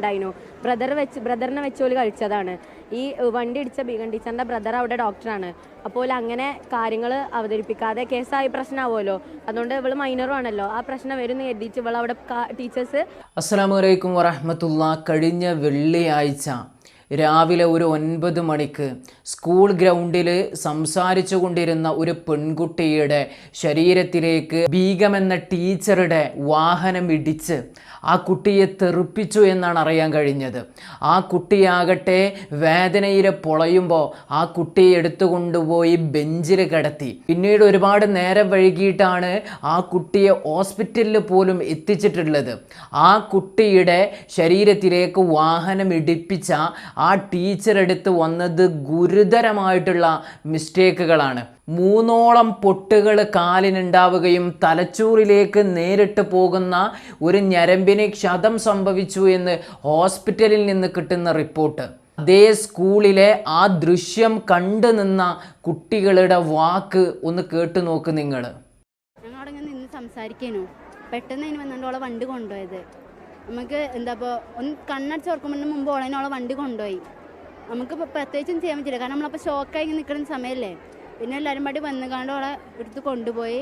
ഉണ്ടായിരുന്നു ബ്രദർ വെച്ച് ബ്രദറിനെ വെച്ചോൽ കഴിച്ചതാണ്. ഈ വണ്ടി ഇടിച്ച ബീഗൻ ടീച്ചറിന്റെ ബ്രദർ അവിടെ ഡോക്ടറാണ് അപ്പോൾ അങ്ങനെ കാര്യങ്ങൾ അവതരിപ്പിക്കാതെ കേസായി പ്രശ്നമാവുമല്ലോ അതുകൊണ്ട് ഇവൾ മൈനറും ആണല്ലോ. ആ പ്രശ്നം വരുന്ന കരുതിയിട്ട് ഇവൾ അവിടെ ടീച്ചേഴ്സ് അസ്സാം വലൈക്കും വറഹമത്തുള്ള കഴിഞ്ഞ വെള്ളിയാഴ്ച രാവിലെ ഒരു ഒൻപത് മണിക്ക് സ്കൂൾ ഗ്രൗണ്ടിൽ സംസാരിച്ചു കൊണ്ടിരുന്ന ഒരു പെൺകുട്ടിയുടെ ശരീരത്തിലേക്ക് ഭീകമെന്ന ടീച്ചറുടെ വാഹനം ഇടിച്ച് ആ കുട്ടിയെ തെറിപ്പിച്ചു എന്നാണ് അറിയാൻ കഴിഞ്ഞത്. ആ കുട്ടിയാകട്ടെ വേദനയിൽ പൊളയുമ്പോൾ ആ കുട്ടിയെ എടുത്തുകൊണ്ടുപോയി ബെഞ്ചിൽ കിടത്തി. പിന്നീട് ഒരുപാട് നേരം വൈകിട്ടാണ് ആ കുട്ടിയെ ഹോസ്പിറ്റലിൽ പോലും എത്തിച്ചിട്ടുള്ളത്. ആ കുട്ടിയുടെ ശരീരത്തിലേക്ക് വാഹനം ഇടിപ്പിച്ച ആ ടീച്ചർ എടുത്ത് വന്നത് ഗുരുതരമായിട്ടുള്ള മിസ്റ്റേക്കുകളാണ്. മൂന്നോളം പൊട്ടുകൾ കാലിനുണ്ടാവുകയും തലച്ചോറിലേക്ക് നേരിട്ട് പോകുന്ന ഒരു ഞരമ്പിന് ക്ഷതം സംഭവിച്ചു എന്ന് ഹോസ്പിറ്റലിൽ നിന്ന് കിട്ടുന്ന റിപ്പോർട്ട്. അതേ സ്കൂളിലെ ആ ദൃശ്യം കണ്ടു നിന്ന കുട്ടികളുടെ വാക്ക് ഒന്ന് കേട്ടു നോക്ക് നിങ്ങൾ സംസാരിക്കാനു. പെട്ടെന്ന് അതിന് വന്നുകൊണ്ട് വണ്ടി കൊണ്ടുപോയത്. നമുക്ക് എന്താ ഇപ്പോൾ ഒന്ന് കണ്ണടച്ച് ഓർക്കുമ്പോൾ മുമ്പ് ഓളെ ഓളെ വണ്ടി കൊണ്ടുപോയി. നമുക്ക് പ്രത്യേകിച്ചും ചെയ്യാൻ പറ്റില്ല. കാരണം നമ്മളപ്പോൾ ഷോക്കായി നിൽക്കുന്ന സമയമല്ലേ പിന്നെ എല്ലാവരും പാടി വന്നുകാണ്ട് അവളെ എടുത്ത് കൊണ്ടുപോയി.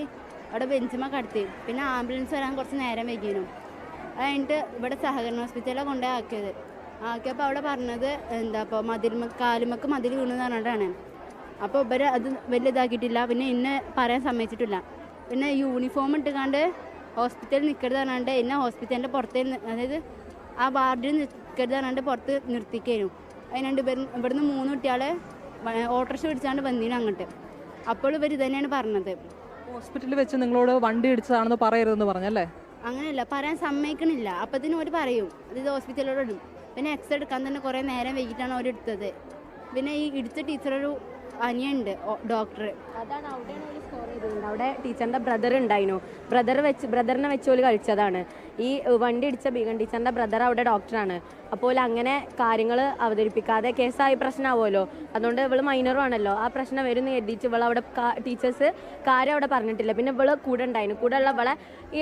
അവിടെ ബെഞ്ചിമ കടത്തി. പിന്നെ ആംബുലൻസ് വരാൻ കുറച്ച് നേരം വൈകിയിരുന്നു അത് കഴിഞ്ഞിട്ട് ഇവിടെ സഹകരണ ഹോസ്പിറ്റലിലാണ് കൊണ്ടുപോയി ആക്കിയത്. ആക്കിയപ്പോൾ അവിടെ പറഞ്ഞത് എന്താ ഇപ്പോൾ മതിൽ കാലുമക്ക് മതിൽ എന്ന് പറഞ്ഞിട്ടാണ്. അപ്പോൾ ഇവർ അത് വലിയ ഇതാക്കിയിട്ടില്ല പിന്നെ ഇന്ന് പറയാൻ സമ്മതിച്ചിട്ടില്ല. പിന്നെ യൂണിഫോം ഇട്ടുകാണ്ട് ഹോസ്പിറ്റലിൽ നിൽക്കരുത് പറഞ്ഞാണ്ട് എന്നെ ഹോസ്പിറ്റലിന്റെ പുറത്തേ അതായത് ആ വാർഡിൽ നിൽക്കരുത് പറഞ്ഞാണ്ട് പുറത്ത് നിർത്തിക്കായിരുന്നു അതിനുണ്ട് ഇവർ ഇവിടുന്ന് മൂന്ന് കുട്ടികളെ ഓട്ടോറിക്ഷ പിടിച്ചാണ്ട് വന്നീന് അങ്ങോട്ട്. അപ്പോൾ ഇവർ ഇത് തന്നെയാണ് പറഞ്ഞത്. ഹോസ്പിറ്റലിൽ വെച്ച് നിങ്ങളോട് വണ്ടി ഇടിച്ചതാണെന്ന് പറയരുതെന്ന് പറഞ്ഞല്ലേ? അങ്ങനെയല്ല പറയാൻ സമ്മതിക്കണില്ല. അപ്പത്തിന് അവർ പറയും ഇത് ഹോസ്പിറ്റലിലോട് ഇടും. പിന്നെ എക്സ് എടുക്കാൻ തന്നെ കുറേ നേരം വൈകിട്ടാണ് അവർ എടുത്തത് പിന്നെ ഈ ഇടിച്ച ടീച്ചറൊരു അനിയുണ്ട് ഡോക്ടർ അതാണ് അവിടെയാണ് ചെയ്തിട്ടുണ്ട് അവിടെ ടീച്ചറിന്റെ ബ്രദർ ഉണ്ടായിരുന്നു ബ്രദർ വെച്ച് ബ്രദറിനെ വെച്ചോൽ കഴിച്ചതാണ് ഈ വണ്ടി ഇടിച്ച ബീഗൻ ടീച്ചറിന്റെ ബ്രദർ അവിടെ ഡോക്ടറാണ് അപ്പോൾ അങ്ങനെ കാര്യങ്ങൾ അവതരിപ്പിക്കാതെ കേസായി പ്രശ്നമാവുമല്ലോ അതുകൊണ്ട് ഇവൾ മൈനറും ആണല്ലോ. ആ പ്രശ്നം വരുന്ന എഴുതിച്ച് ഇവൾ അവിടെ ടീച്ചേഴ്സ് കാര്യം അവിടെ പറഞ്ഞിട്ടില്ല. പിന്നെ ഇവൾ കൂടെ ഉണ്ടായിരുന്നു കൂടെ ഉള്ള ഇവളെ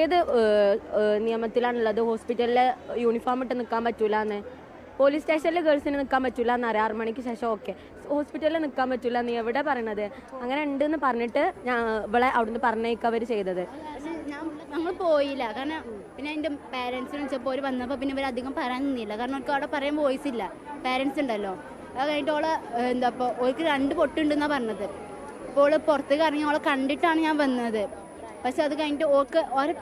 ഏത് നിയമത്തിലാണുള്ളത്? ഹോസ്പിറ്റലിൽ യൂണിഫോം ഇട്ട് നിൽക്കാൻ പറ്റൂല എന്ന് പോലീസ് സ്റ്റേഷനിൽ ഗേൾസിന് നിൽക്കാൻ പറ്റില്ല എന്നറിയാം ആറ് മണിക്ക് ശേഷം ഓക്കെ. ഹോസ്പിറ്റലിൽ നിൽക്കാൻ പറ്റില്ല നീ എവിടെ പറയണത്? അങ്ങനെ ഉണ്ടെന്ന് പറഞ്ഞിട്ട് ഞാൻ ഇവളെ അവിടുന്ന് പറഞ്ഞേക്കവർ ചെയ്തത്. ഞങ്ങൾ പോയില്ല. കാരണം പിന്നെ എന്റെ പാരൻസ് വിളിച്ചപ്പോൾ അവർ വന്നപ്പോൾ പിന്നെ ഇവർ അധികം പറയാൻ നിന്നില്ല. കാരണം അവർക്ക് അവിടെ പറയാൻ വോയിസ് ഇല്ല. പാരൻസ് ഉണ്ടല്ലോ. അത് കഴിഞ്ഞിട്ട് ഓളെ എന്താ ഇപ്പോൾ ഓൾക്ക് രണ്ട് പൊട്ടുണ്ടെന്നാണ് പറഞ്ഞത്. അപ്പോൾ ഓൾ പുറത്തേക്ക് ഇറങ്ങി ഓളെ കണ്ടിട്ടാണ് ഞാൻ വന്നത്. പക്ഷെ അത് കഴിഞ്ഞിട്ട് ഓൾക്ക് ഓരോ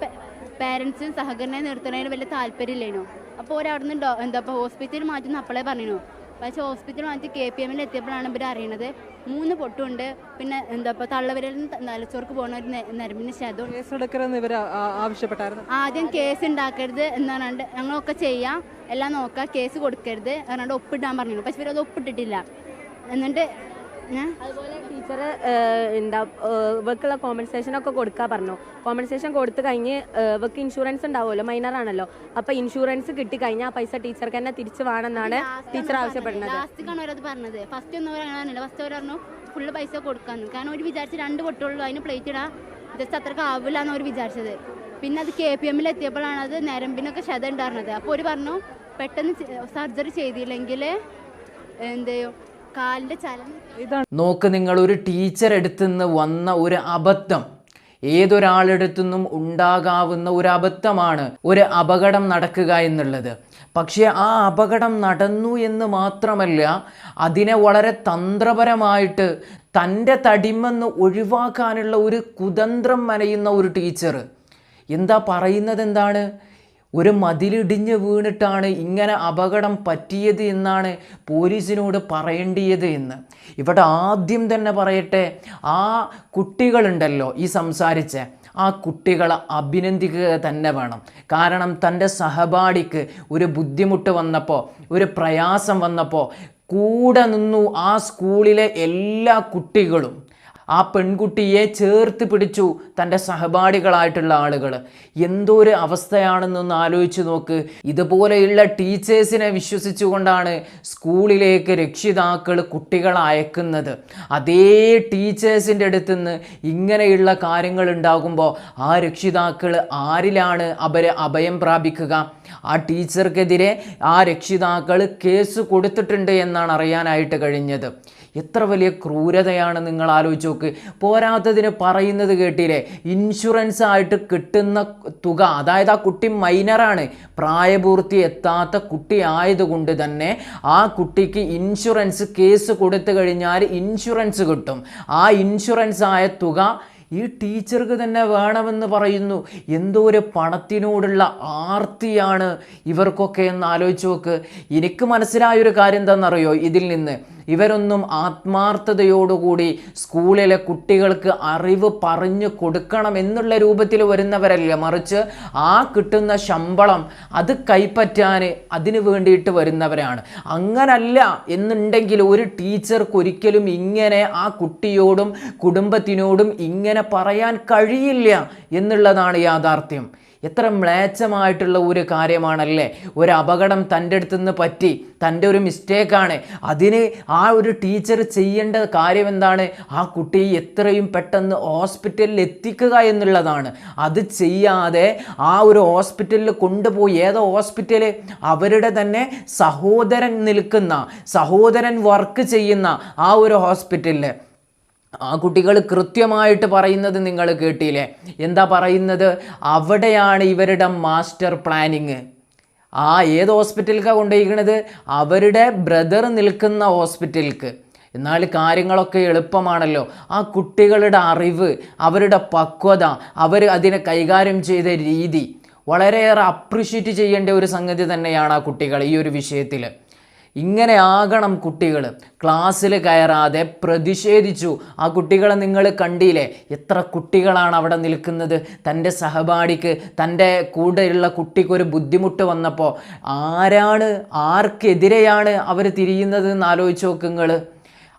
പാരൻസും സഹകരണം നിർത്തുന്നതിന് വലിയ താല്പര്യമില്ലേനു? അപ്പോൾ ഒരവിടെ അവിടെ നിന്ന് എന്താ ഇപ്പോൾ ഹോസ്പിറ്റലിൽ മാറ്റുന്ന അപ്പോഴേ പറഞ്ഞു പക്ഷെ ഹോസ്പിറ്റലിൽ മാറ്റി കെ പി എമ്മിൽ എത്തിയപ്പോഴാണ് ഇവർ അറിയണത്. മൂന്ന് പൊട്ടുണ്ട്. പിന്നെ എന്താ ഇപ്പോൾ തള്ളവിരലിൽ നിന്ന് തലച്ചോർക്ക് പോകുന്ന ഒരു നരമ്പിന് ശതം ആവശ്യപ്പെട്ടായിരുന്നു. ആദ്യം കേസ് ഉണ്ടാക്കരുത് എന്ന് പറഞ്ഞാണ്ട് ഞങ്ങളൊക്കെ ചെയ്യാം. എല്ലാം നോക്കാം. കേസ് കൊടുക്കരുത്. എന്ന് പറഞ്ഞാണ്ട് ഒപ്പിടാൻ പറഞ്ഞു പക്ഷെ ഇവരത് ഒപ്പിട്ടിട്ടില്ല. എന്നിട്ട് അതുപോലെ ടീച്ചർ എന്താ ഏഹ്, ഇവക്കുള്ള കോമ്പൻസേഷൻ ഒക്കെ കൊടുക്കാൻ പറഞ്ഞു. കോമ്പൻസേഷൻ കൊടുത്തു കഴിഞ്ഞ് ഏഹ്, ഇവക്ക് ഇൻഷുറൻസ് ഉണ്ടാവുമല്ലോ മൈനർ ആണല്ലോ. അപ്പൊ ഇൻഷുറൻസ് കിട്ടി കഴിഞ്ഞാൽ ആ പൈസ ടീച്ചർക്ക് തന്നെ തിരിച്ചു വേണമെന്നാണ് ടീച്ചർ ആവശ്യപ്പെടുന്നത്. പറഞ്ഞത്. ഫസ്റ്റ് ഒന്നും ഫസ്റ്റ് പറഞ്ഞു ഫുള്ള് പൈസ കൊടുക്കാന്ന്. കാരണം അവർ വിചാരിച്ച രണ്ട് പൊട്ടുള്ളൂ അതിന് പ്ലേറ്റ് ഇടാ. ജസ്റ്റ് അത്രയ്ക്ക് ആവില്ല എന്ന് അവർ വിചാരിച്ചത്. പിന്നെ അത് കെ പി എമ്മിൽ എത്തിയപ്പോഴാണ് അത് നരമ്പിനൊക്കെ ക്ഷത ഉണ്ടായിരുന്നത്. അപ്പോൾ അവർ പറഞ്ഞു പെട്ടെന്ന് സർജറി ചെയ്തില്ലെങ്കിൽ എന്ത് ചെയ്യും കാലിന്റെ ചലനം. നോക്ക് നിങ്ങൾ ഒരു ടീച്ചർ എടുത്തുനിന്ന് വന്ന ഒരു അബദ്ധം. ഏതൊരാളെടുത്തുനിന്നും ഉണ്ടാകാവുന്ന ഒരു അബദ്ധമാണ് ഒരു അപകടം നടക്കുക എന്നുള്ളത്. പക്ഷേ ആ അപകടം നടന്നു എന്ന് മാത്രമല്ല അതിനെ വളരെ തന്ത്രപരമായിട്ട് തന്റെ തടിമെന്ന് ഒഴിവാക്കാനുള്ള ഒരു കുതന്ത്രം മനയുന്ന ഒരു ടീച്ചർ എന്താ പറയുന്നത് എന്താണ്? ഒരു മതിലിടിഞ്ഞ് വീണിട്ടാണ് ഇങ്ങനെ അപകടം പറ്റിയത് എന്നാണ് പോലീസിനോട് പറയേണ്ടിയത് എന്ന്. ഇവിടെ ആദ്യം തന്നെ പറയട്ടെ ആ കുട്ടികളുണ്ടല്ലോ ഈ സംസാരിച്ച ആ കുട്ടികളെ അഭിനന്ദിക്കുക തന്നെ വേണം. കാരണം തന്റെ സഹപാഠിക്ക് ഒരു ബുദ്ധിമുട്ട് വന്നപ്പോൾ ഒരു പ്രയാസം വന്നപ്പോൾ കൂടെ നിന്നു ആ സ്കൂളിലെ എല്ലാ കുട്ടികളും ആ പെൺകുട്ടിയെ ചേർത്ത് പിടിച്ചു തന്റെ സഹപാഠികളായിട്ടുള്ള ആളുകൾ എന്തോ ഒരു അവസ്ഥയാണെന്നൊന്ന് ആലോചിച്ച് നോക്ക്. ഇതുപോലെയുള്ള ടീച്ചേഴ്സിനെ വിശ്വസിച്ചുകൊണ്ടാണ് സ്കൂളിലേക്ക് രക്ഷിതാക്കൾ കുട്ടികളെ അയക്കുന്നത്. അതേ ടീച്ചേഴ്സിന്റെ അടുത്ത് നിന്ന് ഇങ്ങനെയുള്ള കാര്യങ്ങൾ ഉണ്ടാകുമ്പോൾ ആ രക്ഷിതാക്കൾ ആരിലാണ് അവരെ അഭയം പ്രാപിക്കുക? ആ ടീച്ചർക്കെതിരെ ആ രക്ഷിതാക്കൾ കേസ് കൊടുത്തിട്ടുണ്ട് എന്നാണ് അറിയാനായിട്ട് കഴിഞ്ഞത്. എത്ര വലിയ ക്രൂരതയാണ് നിങ്ങൾ ആലോചിച്ച് നോക്ക്. പോരാത്തതിന് പറയുന്നത് കേട്ടില്ലേ? ഇൻഷുറൻസ് ആയിട്ട് കിട്ടുന്ന തുക അതായത് ആ കുട്ടി മൈനറാണ് പ്രായപൂർത്തി എത്താത്ത കുട്ടി ആയതുകൊണ്ട് തന്നെ ആ കുട്ടിക്ക് ഇൻഷുറൻസ് കേസ് കൊടുത്തു കഴിഞ്ഞാൽ ഇൻഷുറൻസ് കിട്ടും. ആ ഇൻഷുറൻസ് ആയ തുക ഈ ടീച്ചർക്ക് തന്നെ വേണമെന്ന് പറയുന്നു. എന്തോ ഒരു പണത്തിനോടുള്ള ആർത്തിയാണ് ഇവർക്കൊക്കെ എന്ന് ആലോചിച്ച് നോക്ക്. എനിക്ക് മനസ്സിലായൊരു കാര്യം എന്താണെന്നറിയോ? ഇതിൽ നിന്ന് ഇവരൊന്നും ആത്മാർത്ഥതയോടുകൂടി സ്കൂളിലെ കുട്ടികൾക്ക് അറിവ് പറഞ്ഞു കൊടുക്കണം എന്നുള്ള രൂപത്തിൽ വരുന്നവരല്ല. മറിച്ച് ആ കിട്ടുന്ന ശമ്പളം അത് കൈപ്പറ്റാൻ അതിനു വേണ്ടിയിട്ട് വരുന്നവരാണ്. അങ്ങനല്ല എന്നുണ്ടെങ്കിൽ ഒരു ടീച്ചർക്ക് ഒരിക്കലും ഇങ്ങനെ ആ കുട്ടിയോടും കുടുംബത്തിനോടും ഇങ്ങനെ പറയാൻ കഴിയില്ല എന്നുള്ളതാണ് യാഥാർത്ഥ്യം. എത്ര മ്ലേച്ഛമായിട്ടുള്ള ഒരു കാര്യമാണല്ലേ? ഒരു അപകടം തന്റെ അടുത്ത് നിന്ന് പറ്റി തന്റെ ഒരു മിസ്റ്റേക്കാണ്. അതിന് ആ ഒരു ടീച്ചർ ചെയ്യേണ്ട കാര്യം എന്താണ് ആ കുട്ടിയെ എത്രയും പെട്ടെന്ന് ഹോസ്പിറ്റലിൽ എത്തിക്കുക എന്നുള്ളതാണ്. അത് ചെയ്യാതെ ആ ഒരു ഹോസ്പിറ്റലിൽ കൊണ്ടുപോയി ഏതോ ഹോസ്പിറ്റൽ അവരുടെ തന്നെ സഹോദരൻ നിൽക്കുന്ന സഹോദരൻ വർക്ക് ചെയ്യുന്ന ആ ഒരു ഹോസ്പിറ്റലിൽ ആ കുട്ടികൾ കൃത്യമായിട്ട് പറയുന്നത് നിങ്ങൾ കേട്ടില്ലേ? എന്താ പറയുന്നത്? അവിടെയാണ് ഇവരുടെ മാസ്റ്റർ പ്ലാനിങ്. ആ ഏത് ഹോസ്പിറ്റലിലേക്കാണ് കൊണ്ടുപോയിരിക്കണത് അവരുടെ ബ്രദർ നിൽക്കുന്ന ഹോസ്പിറ്റലിലേക്ക് എന്നാൽ കാര്യങ്ങളൊക്കെ എളുപ്പമാണല്ലോ. ആ കുട്ടികളുടെ അറിവ് അവരുടെ പക്വത അവർ അതിനെ കൈകാര്യം ചെയ്ത രീതി വളരെയേറെ അപ്രിഷ്യേറ്റ് ചെയ്യേണ്ട ഒരു സംഗതി തന്നെയാണ് ആ കുട്ടികൾ ഈ ഒരു വിഷയത്തിൽ ഇങ്ങനെ ആകണം കുട്ടികൾ ക്ലാസ്സിൽ കയറാതെ പ്രതിഷേധിച്ചു. ആ കുട്ടികളെ നിങ്ങൾ കണ്ടില്ലേ? എത്ര കുട്ടികളാണ് അവിടെ നിൽക്കുന്നത്? തന്റെ സഹപാഠിക്ക് തന്റെ കൂടെയുള്ള കുട്ടിക്കൊരു ബുദ്ധിമുട്ട് വന്നപ്പോൾ ആരാണ് ആർക്കെതിരെയാണ് അവർ തിരിയുന്നത് എന്ന് ആലോചിച്ച് നോക്കുങ്ങൾ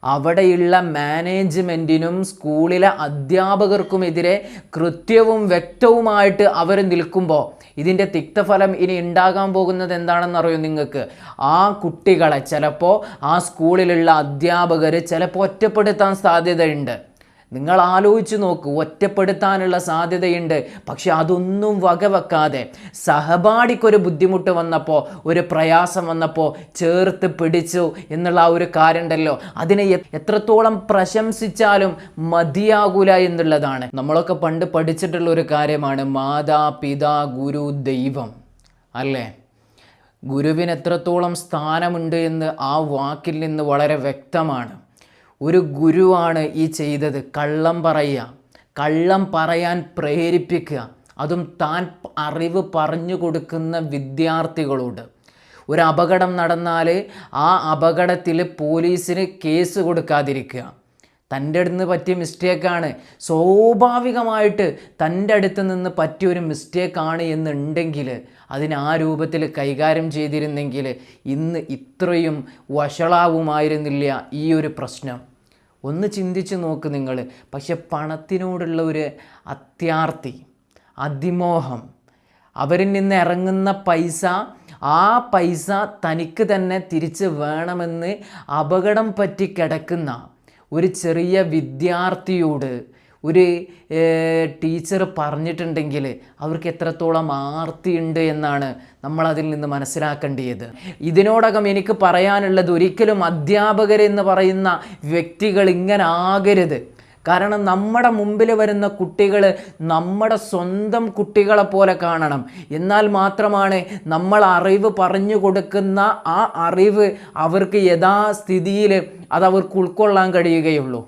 അവിടെയുള്ള മാനേജ്മെന്റിനും സ്കൂളിലെ അധ്യാപകർക്കുമെതിരെ കൃത്യവും വ്യക്തവുമായിട്ട് അവർ നിൽക്കുമ്പോൾ ഇതിന്റെ തിക്തഫലം ഇനി ഉണ്ടാകാൻ പോകുന്നത് എന്താണെന്ന് അറിയോ നിങ്ങൾക്ക്? ആ കുട്ടികളെ ചിലപ്പോൾ ആ സ്കൂളിലുള്ള അധ്യാപകർ ചിലപ്പോൾ ഒറ്റപ്പെടുത്താൻ സാധ്യതയുണ്ട്. നിങ്ങൾ ആലോചിച്ച് നോക്കൂ ഒറ്റപ്പെടുത്താനുള്ള സാധ്യതയുണ്ട്. പക്ഷെ അതൊന്നും വകവെക്കാതെ സഹപാഠിക്കൊരു ബുദ്ധിമുട്ട് വന്നപ്പോൾ ഒരു പ്രയാസം വന്നപ്പോൾ ചേർത്ത് പിടിച്ചു എന്നുള്ള ആ ഒരു കാര്യമുണ്ടല്ലോ. അതിനെ എത്രത്തോളം പ്രശംസിച്ചാലും മതിയാകൂല എന്നുള്ളതാണ്. നമ്മളൊക്കെ പണ്ട് പഠിച്ചിട്ടുള്ള ഒരു കാര്യമാണ് മാതാ പിതാ ഗുരു ദൈവം. അല്ലേ? ഗുരുവിന് എത്രത്തോളം സ്ഥാനമുണ്ട് എന്ന് ആ വാക്കിൽ നിന്ന് വളരെ വ്യക്തമാണ്. ഒരു ഗുരുവാണ് ഈ ചെയ്തത്. കള്ളം പറയുക. കള്ളം പറയാൻ പ്രേരിപ്പിക്കുക. അതും താൻ അറിവ് പറഞ്ഞു കൊടുക്കുന്ന വിദ്യാർത്ഥികളോട്. ഒരു അപകടം നടന്നാൽ ആ അപകടത്തിൽ പോലീസിന് കേസ് കൊടുക്കാതിരിക്കുക. തന്റെ അടുത്ത് നിന്ന് പറ്റിയ മിസ്റ്റേക്കാണ് സ്വാഭാവികമായിട്ട് തന്റെ അടുത്ത് നിന്ന് പറ്റിയ ഒരു മിസ്റ്റേക്കാണ് എന്നുണ്ടെങ്കിൽ അതിന് ആ രൂപത്തിൽ കൈകാര്യം ചെയ്തിരുന്നെങ്കിൽ ഇന്ന് ഇത്രയും വഷളാവുമായിരുന്നില്ല ഈ ഒരു പ്രശ്നം. ഒന്ന് ചിന്തിച്ച് നോക്ക് നിങ്ങൾ. പക്ഷെ പണത്തിനോടുള്ള ഒരു അത്യാർത്തി അതിമോഹം അവരിൽ നിന്ന് ഇറങ്ങുന്ന പൈസ ആ പൈസ തനിക്ക് തന്നെ തിരിച്ച് വേണമെന്ന് അപകടം പറ്റി കിടക്കുന്ന ഒരു ചെറിയ വിദ്യാർത്ഥിയോട് ഒരു ടീച്ചർ പറഞ്ഞിട്ടുണ്ടെങ്കിൽ അവർക്ക് എത്രത്തോളം ആർത്തിയുണ്ട് എന്നാണ് നമ്മൾ അതിൽ നിന്ന് മനസ്സിലാക്കേണ്ടത് ഇതിനോടകം എനിക്ക് പറയാനുള്ളത് ഒരിക്കലും അധ്യാപകരെന്ന് പറയുന്ന വ്യക്തികൾ ഇങ്ങനെ ആകരുത്. കാരണം നമ്മുടെ മുമ്പിൽ വരുന്ന കുട്ടികൾ നമ്മുടെ സ്വന്തം കുട്ടികളെ പോലെ കാണണം. എന്നാൽ മാത്രമാണ് നമ്മൾ അറിവ് പറഞ്ഞു കൊടുക്കുന്ന ആ അറിവ് അവർക്ക് യഥാസ്ഥിതിയിൽ അത് അവർക്ക് ഉൾക്കൊള്ളാൻ കഴിയുകയുള്ളൂ.